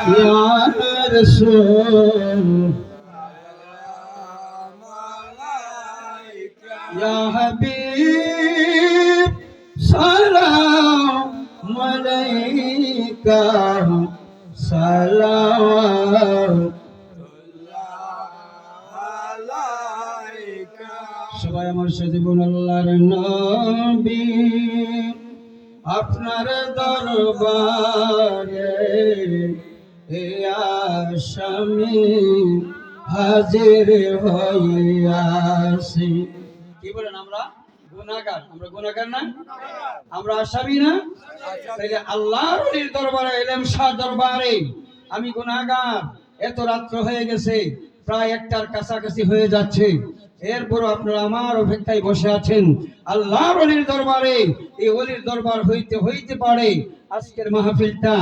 Ya Habib, salam alaika, salam সবাই আমার সাথে আল্লাহর নবী আপনার দরবারে কি বলেন আমরা? আমরা না? আমরা আসামি না? দরবারে, এলেম শাহ দরবারে আমি গুনাহগার। এত রাত্র হয়ে গেছে, প্রায় একটার কাছাকাছি হয়ে যাচ্ছে। এরপরও আপনারা আমার অপেক্ষায় বসে আছেন। আল্লাহর অলির দরবারে, এই অলির দরবার হইতে হইতে পারে আজকের মাহফিলটা।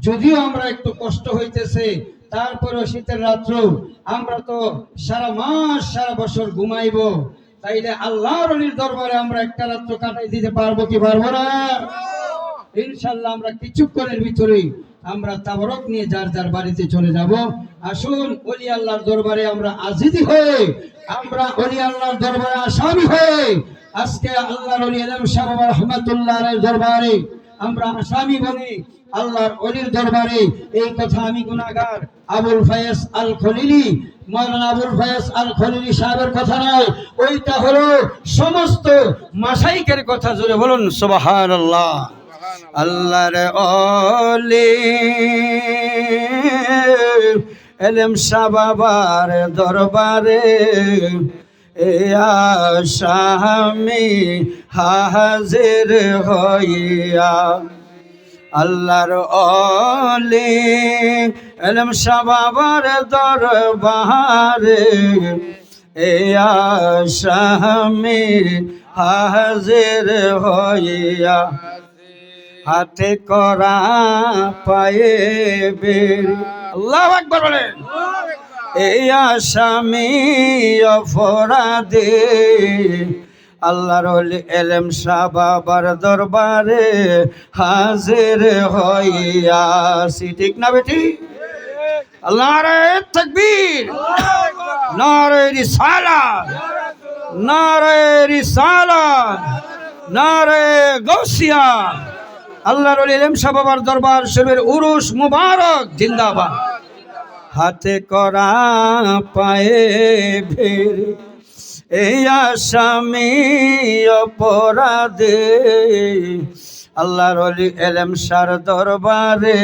যদিও আমরা একটু কষ্ট হইতেছে, তারপরেও শীতের রাত্র, আমরা তো সারা মাস, সারা বছর ঘুমাইবো। তাইলে আল্লাহর অলির দরবারে আমরা একটা রাত্র কাটাই দিতে পারব কি পারব না? ইনশাল্লাহ আমরা কিছুক্ষণের ভিতরে আমরা তাবরক নিয়ে যার যার বাড়িতে চলে যাব। আসুন অলি আল্লাহর দরবারে আমরা আজিদি হয়ে আমরা অলি আল্লাহর দরবারে আসামি হয়ে আজকে আল্লাহর অলি আলম সাহেব রহমতুল্লাহ দরবারে আমরা আসামি বলি, আল্লাহর অলির দরবারে। এই কথা আমি গুনাহগার আবুল ফায়েজ আল খলিলি মৌলানা আবুল ফায়েজ আল খলিলি সাহেবের কথা নয়, ওইটা হলো সমস্ত মাসাইকের কথা জুড়ে বলুন, সুবহানাল্লাহ। আল্লাহর অলি। এলেম সাবাবার দরবারে আসামি হাজির হইয়া। আল্লাহর অলি, এলম সাবাবার দরবারে আসামি হাজির হইয়া। হাতে করা পায়ে বের। আল্লাহ আকবর বলেন। এই আসামি অপরাধে। আল্লাহর এলেম শাহ দরবারে হাজির হইয়াছি ঠিক না বেটি? আল্লাহ তকবীর, নারে রিসালাত নারে রিসালাত, নারে গৌসিয়া আল্লাহর শাহ বাবার দরবার শরীফের উরুস মুবারক, জিন্দাবাদ। হাতে করা পায়ে ভের এই আসামি অপরাধে। আল্লাহর অলি এলেম সার দরবারে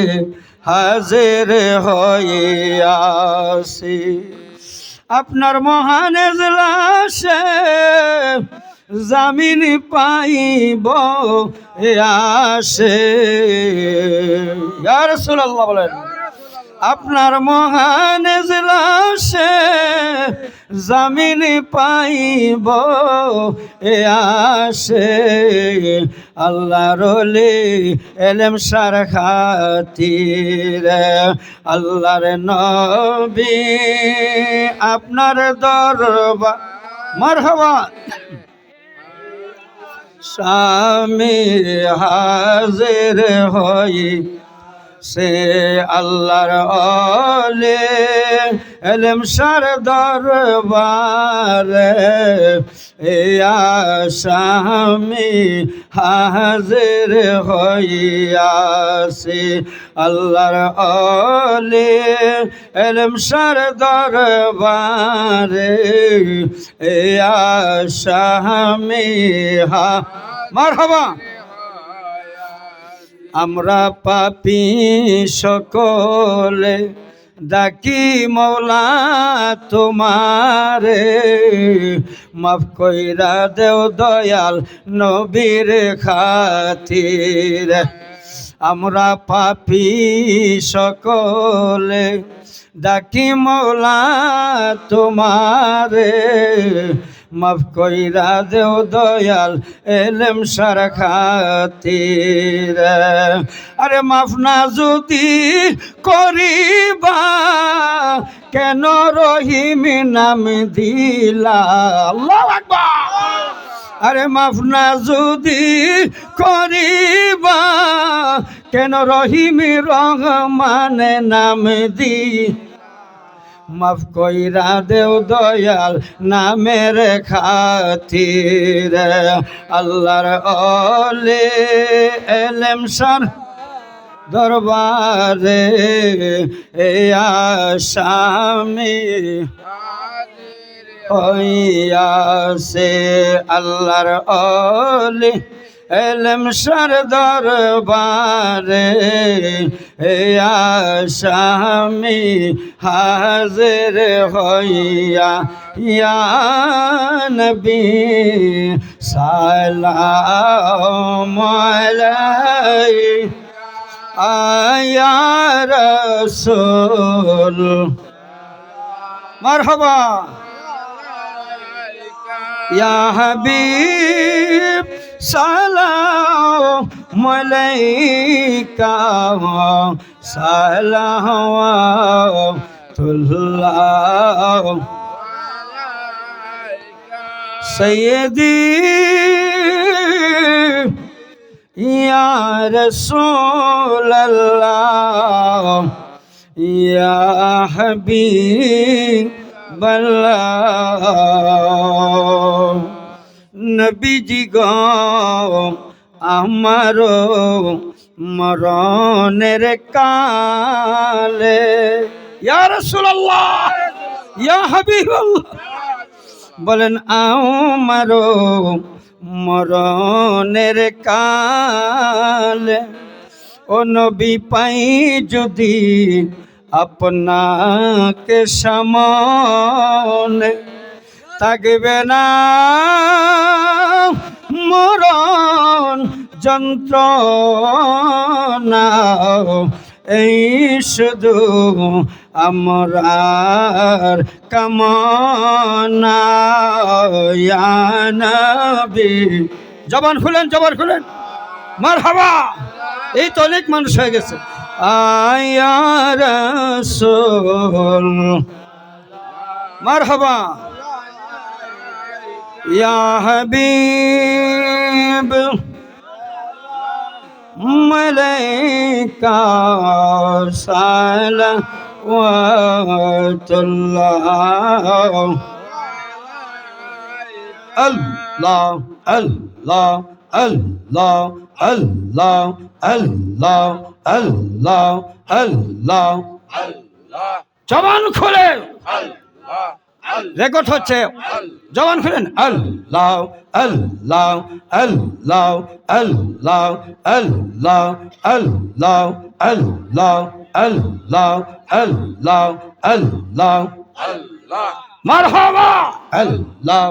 হাজির হইয়াছি। আপনার মহান এজলাসে জামিন পাইব আসে। রাসূলুল্লাহ বলেন, আপনার মহান এজলাসে জামিন পাইব, এ আসে। আল্লাহ রলি এলেম সার খাতির, আল্লাহর নবী আপনার দরবার। মারহাবা। স্বামী হাজির হই। সে আল্লাহর অলে, এলম সার দরবারে আসামি হাজির হইয়াছে। আল্লাহর অলে, এলম সার দরবারে আসামি হা মারহাবা। আমরা পাপি সকলে, ডাকি মৌলা তোমারে। মাফ কইরা দেও দয়াল নবীর খাতির। আমরা পাপি সকলে, ডাকি মৌলা তোমারে। মাফ কইরা দেও দয়াল এলেম সার খাতির। আরে মাফ না যদি করিবা, কেন রহিম নাম দিলা? আরে মাফ না যদি করিবা, কেন রহিম রহমান নাম দি মাফ কইরা দেও দয়াল নামের খাতির। আল্লাহর অলে এলেম সার দরবারে, এ আসামি হইয়াছে আল্লাহর অলি। এলম সার দরবারে আসামি হাজির হইয়া ইয়া নবী সালাম আয়া রসুল। মারহাবা। ইয়া হাবিব সালাম আলাইকা সালাম তুল্লাহ সৈয়দি ইয়া রসুল্লাহ ইয়া হাবিবাল্লাহ। নবীজি গ, আমারো মরণের কালে। ইয়া রসুল্লাহ ইয়া হাবিবাল্লাহ। বলেন, আমারো মরণের কালে। ও নবী পাই যদি আপনাকে সামনে থাকবে না। মরণ যন্ত্রণা। এই শুধু আমরার কামনা জবান খুলেন জবান খুলেন। মার হাবা এই তো অনেক মানুষ হয়ে গেছে। আয়া রসুল। মার হাবা ইয়া হাবিব মালাইকা সালাওয়াতুল্লাহ। আল্লাহ আল্লাহ আল্লাহ আল্লাহ আল্লাহ আল্লাহ আল্লাহ জবান খুলে। রেকর্ড হচ্ছে। জবান খুলেন। আল্লাহ আল্লাহ আল্লাহ আল্লাহ আল্লাহ আল্লাহ আল্লাহ আল্লাহ আল্লাহ আল্লাহ। মারহাবা। আল্লাহ।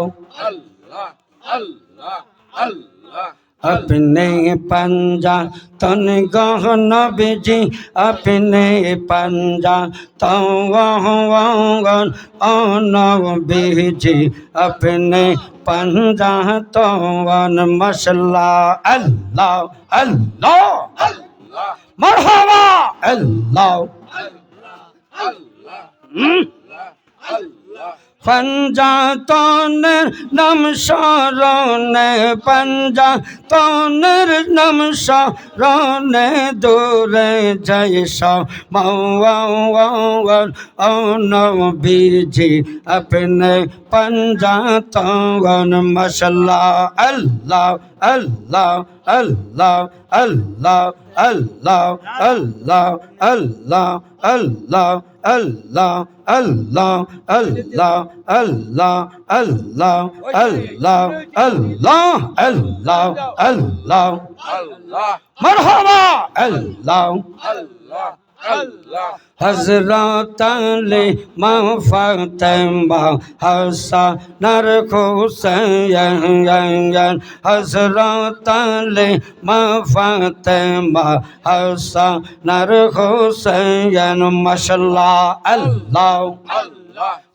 अपने पंजा तन गहन बिज़ी, अपने पंजा तवन अन बिज़ी, अपने पंजा तवन मसला। अल्लाह अल्लाह, मरहबा। अल्लाह। हम्म? পঞ্জাতনের নাম স্মরণে, পঞ্জাতনের নাম স্মরণে দূরে যাই সৌন বিজি আপনি পঞ্জাতন মশলা আল্লাহ আল্লাহ আল্লাহ আল্লাহ আল্লাহ আল্লাহ আল্লাহ আল্লাহ আল্লাহ আল্লাহ আল্লাহ আল্লাহ আল্লাহ আল্লাহ আল্লাহ আল্লাহ আল্লাহ। মারহাবা। আল্লাহ। হজরত আলী মা ফাতেমা হাসানার খুসাইন হজরত আলী মা ফাতেমা হাসানার খুসাইন মাশাল্লাহ আল্লাহ।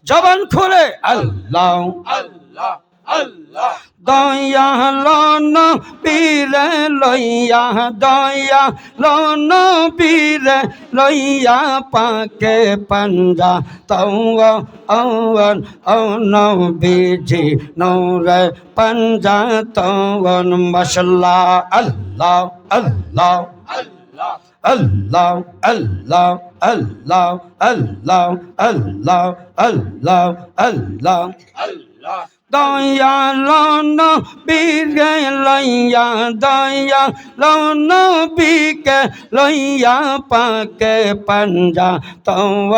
জবান খুলে আল্লাহ। দয়া লন বীরে লইয়া দয়া লন বীরে লইয়া পাকে পঞ্জা তৌ অন অন বিজি নৌরে পঞ্জা তৌন মশলা আল্লাহ। আল্লাহ আল্লাহ আল্লাহ আল্লাহ আল্লাহ আল্লাহ আল্লাহ। আল্লাহ। দয়া লন বীরে লইয়া দয়া লন বিকে লইয়া পাকে পঞ্জা তব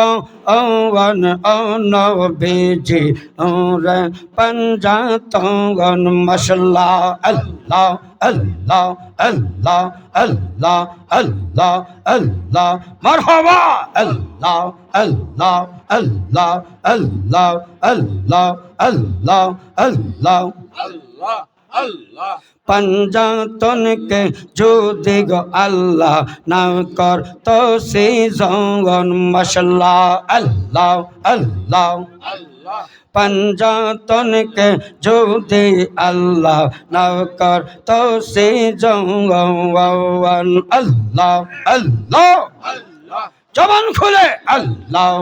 অন অন বেজে ওরে পঞ্জা তগন মশলা আল্লাহ। আল্লাহ আল্লাহ আল্লাহ আল্লাহ আল্লাহ। মারহাবা! আল্লাহ আল্লাহ আল্লাহ আল্লাহ আল্লাহ আল্লাহ আল্লাহ। আল্লাহ আল্লাহ পঞ্জাতনকে যদি গো আল্লাহ না কর, তো সে জঙ্গন মশলা আল্লাহ আল্লাহ আল্লাহ। পঞ্জাতনকে যদি আল্লাহ নকর কর তো সে জঙ্গন আল্লাহ আল্লাহ। জবান খুলে আল্লাহ।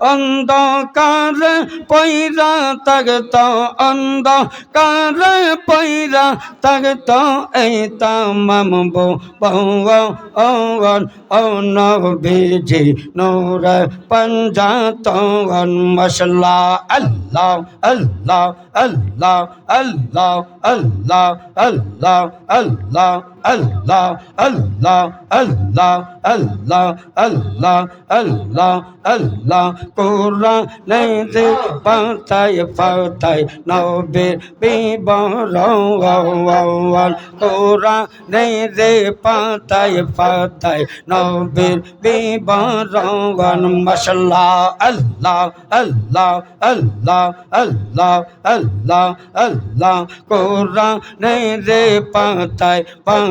অন্ধকার পৈরা তগত অন্ধকার পৈরা তগত এই তামাম বো বহু অন অন বেজি নূর, পঞ্জাত মশলা আল্লাহ আল্লাহ আল্লাহ আল্লাহ আল্লাহ আল্লাহ আল্লাহ আল্লাহ আল্লাহ আল্লাহ আল্লাহ আল্লাহ আল্লাহ আল্লাহ। কোরআন দে পাতায় পাতায় নবীর বিবরণ কোরআন দে পাতায় পাতায় নবীর বিবরণ মশলা আল্লাহ আল্লাহ আল্লাহ আল্লাহ আল্লাহ আল্লাহ। কোরআন দে পাতায়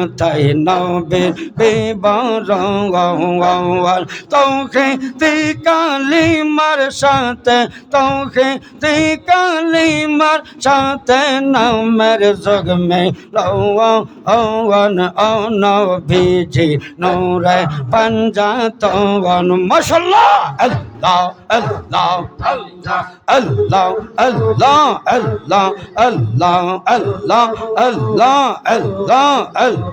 পাতায় নবীর বিবরণ তোকে কালি মার সাথে তোকে কালি মার সাথে নামের জগ মে লৌন অন বিজি নৌরে পঞ্জা তন মশলা আল্লাহ আল্লাহ আল্লাহ আল্লাহ আল্লাহ আল্লাহ আল্লাহ আল্লাহ আল্লাহ আল্লাহ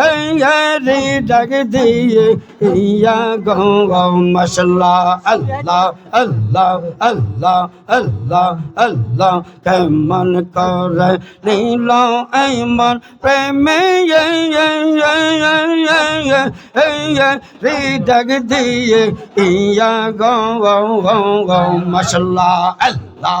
প্রেমে ডাক দিয়ে ইয়া গো মশলা আল্লাহ আল্লাহ আল্লাহ আল্লাহ আল্লাহ কেমন করে নীল এই মন প্রেমে ডাক দিয়ে ইয়া গো মশলা আল্লাহ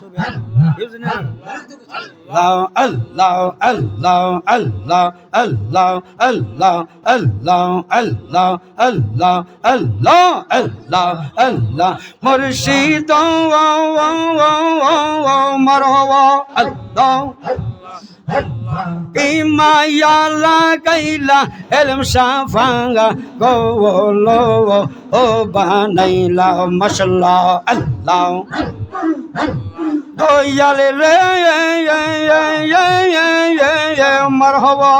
মুর্শিদ মারহাবা আল্লাহ ইমায়ালা গাইলা এলম সাফাঙ্গা গোলো ও বানাইলা মশলা আল্লাহ। দয়ালে রে মারহাবা